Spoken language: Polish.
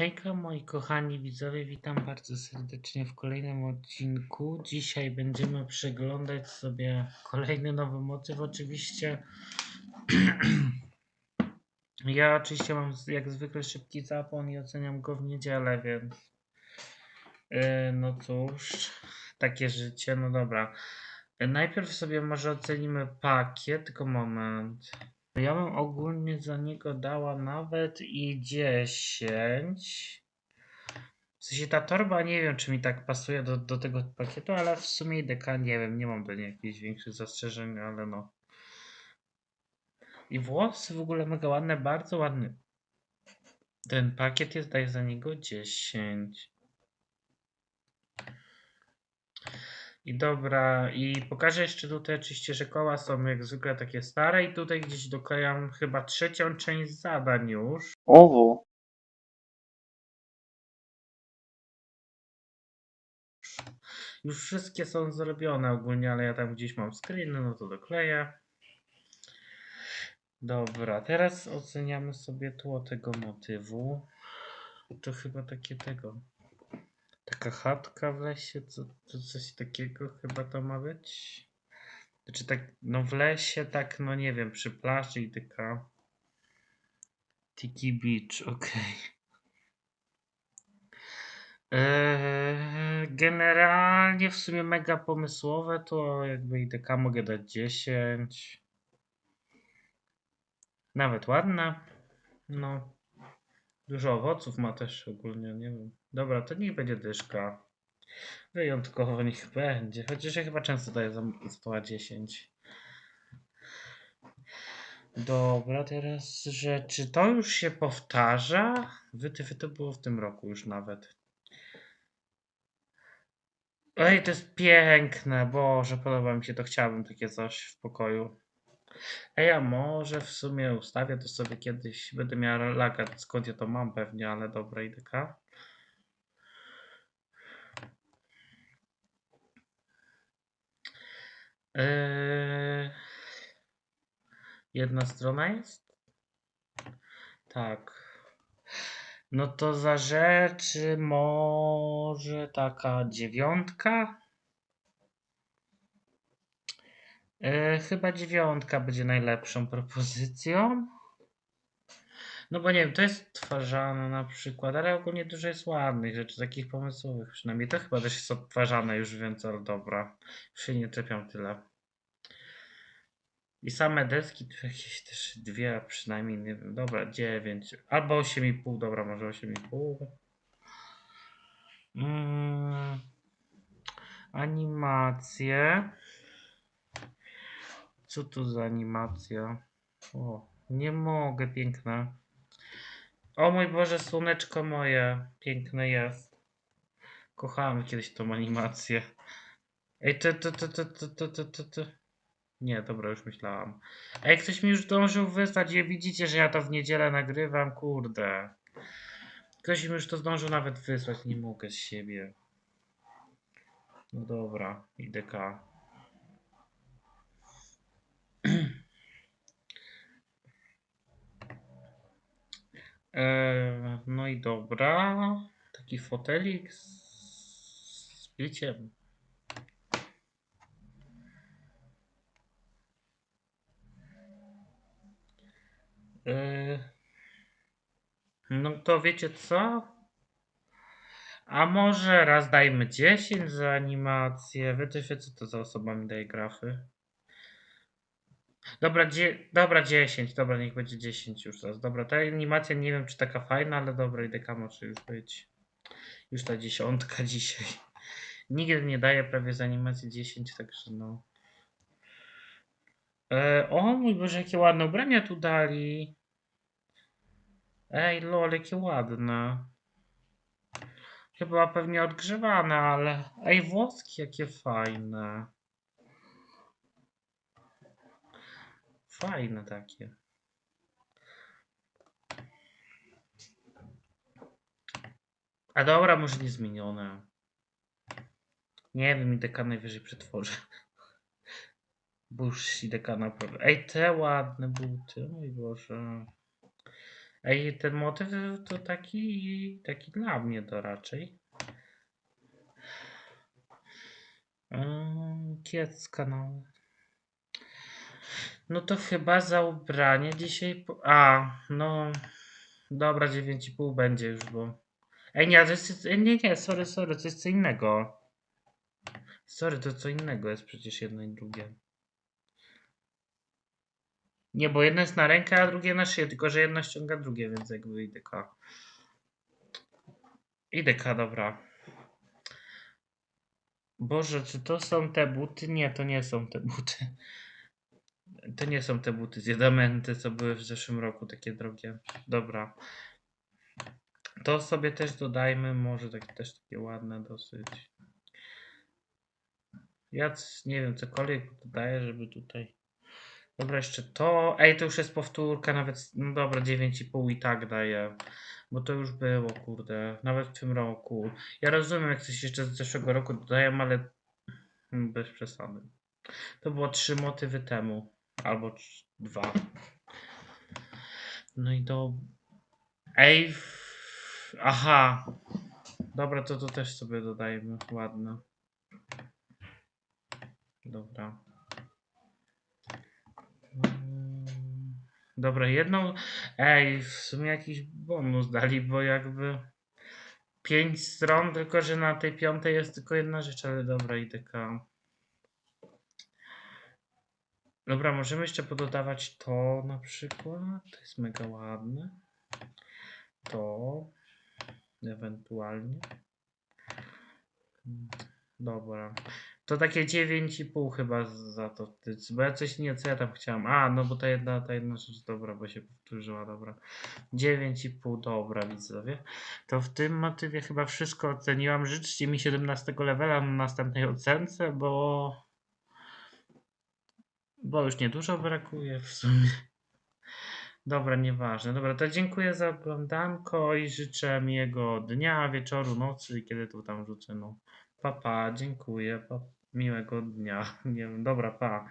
Hejka moi kochani widzowie, witam bardzo serdecznie w kolejnym odcinku. Dzisiaj będziemy przeglądać sobie kolejny nowy motyw. Oczywiście ja oczywiście mam jak zwykle szybki zapłon i oceniam go w niedzielę, więc yy, no cóż, takie życie, no dobra. Yy, Najpierw sobie może ocenimy pakiet, tylko moment. Ja bym ogólnie za niego dała nawet i 10. W sensie ta torba nie wiem, czy mi tak pasuje do, do tego pakietu, ale w sumie IDK nie wiem, nie mam do niej jakichś większych zastrzeżeń, ale no. I włosy w ogóle mega ładne, bardzo ładny. Ten pakiet jest, daję za niego 10. I dobra, i pokażę jeszcze tutaj oczywiście, że koła są jak zwykle takie stare i tutaj gdzieś doklejam chyba trzecią część zadań już. Owo. Już wszystkie są zrobione ogólnie, ale ja tam gdzieś mam screeny, no to dokleję. Dobra, teraz oceniamy sobie tło tego motywu. To chyba takie tego. Taka chatka w lesie, co, to coś takiego chyba to ma być. Znaczy tak, no w lesie, tak, no nie wiem, przy plaży i taka. Tiki Beach, okej. Eee, generalnie w sumie mega pomysłowe, to jakby IDK mogę dać 10. Nawet ładna. No. Dużo owoców ma też ogólnie, nie wiem. Dobra, to niech będzie dyszka. Wyjątkowo niech będzie. Chociaż ja chyba często daję za za 10. Dobra, teraz, że czy to już się powtarza? Wytyfy to było w tym roku już nawet. Ej, to jest piękne, Boże, podoba mi się to, chciałbym takie coś w pokoju. Ej, a może w sumie ustawię to sobie kiedyś, będę miała laga, skąd ja to mam pewnie, ale dobra, IDK. Eee, jedna strona jest? Tak. No to za rzeczy może taka dziewiątka? E, chyba dziewiątka będzie najlepszą propozycją. No bo nie wiem, to jest odtwarzane na przykład, ale ogólnie dużo jest ładnych rzeczy, takich pomysłowych przynajmniej. To chyba też jest odtwarzane już, więc ale dobra. Już się nie czepiam tyle. I same deski tu jakieś też dwie, a przynajmniej nie wiem. Dobra, 9. Albo 8,5, dobra, może 8,5. Mm, animacje. Co tu za animacja? O, nie mogę, piękne. O mój Boże, słoneczko moje. Piękne jest. Kochałem kiedyś tą animację. Ej, to, to, to, to, to, to, to, to, to. Nie, dobra, już myślałam. Ej, ktoś mi już zdążył wysłać. Je widzicie, że ja to w niedzielę nagrywam, kurde. Ktoś mi już to zdążył nawet wysłać, nie mogę z siebie. No dobra, IDK. Eee, no i dobra. Taki fotelik z, z. Eee, no to wiecie co? A może raz dajmy 10 za animację. Wiecie co to za osoba mi daje grafy? Dobra, dzie- dobra 10, dobra, niech będzie 10 już raz. Dobra, ta animacja nie wiem czy taka fajna, ale dobra, IDK może już być. Już ta dziesiątka dzisiaj. Nigdy nie daje prawie z animacji 10, także no. E, o mój Boże, jakie ładne ubrania tu dali. Ej, lol, jakie ładne. Chyba pewnie odgrzewane, ale... Ej, włoski jakie fajne. Fajne takie. A dobra, może nie zmienione. Nie wiem, IDK najwyżej przetworzę. Bo już IDK naprawdę. Ej, te ładne buty, mój Boże. Ej, ten motyw to taki, taki dla mnie to raczej. Kiecka, no. No to chyba za ubranie dzisiaj. Po... A, no. Dobra, 9,5 będzie już, bo. Ej, nie, to jest. Nie, nie, sorry, sorry, to jest co innego. Sorry, to co innego jest przecież jedno i drugie. Nie, bo jedno jest na rękę, a drugie na szyję, tylko że jedno ściąga drugie, więc jakby IDK. IDK, dobra. Boże, czy to są te buty? Nie, to nie są te buty. To nie są te buty z diamenty, co były w zeszłym roku, takie drogie. Dobra. To sobie też dodajmy, może takie też takie ładne dosyć. Ja nie wiem, cokolwiek dodaję, żeby tutaj. Dobra, jeszcze to. Ej, to już jest powtórka, nawet. No dobra, 9,5 i tak daję. Bo to już było, kurde. Nawet w tym roku. Ja rozumiem, jak coś jeszcze z zeszłego roku dodaję, ale bez przesady. To było trzy motywy temu. Albo dwa. No i do. Ej. Aha. Dobra, to to też sobie dodajmy. Ładne. Dobra. Dobra, jedną. Ej, w sumie jakiś bonus dali, bo jakby. Pięć stron, tylko że na tej piątej jest tylko jedna rzecz, ale dobra, IDK. Dobra, możemy jeszcze pododawać to na przykład. To jest mega ładne. To. Ewentualnie. Dobra. To takie 9,5 chyba za to. Bo ja coś nie, co ja tam chciałem. A, no bo ta jedna, ta jedna rzecz, dobra, bo się powtórzyła, dobra. 9,5, dobra, widzowie. To w tym motywie chyba wszystko oceniłam. Życzcie mi 17 levela na następnej ocence, bo. Bo już niedużo brakuje w sumie. Dobra, nieważne. Dobra, to dziękuję za oglądanko i życzę miłego dnia, wieczoru, nocy, kiedy to tam rzucę. No. Pa, pa, dziękuję. Pa, miłego dnia. Nie wiem, dobra, pa.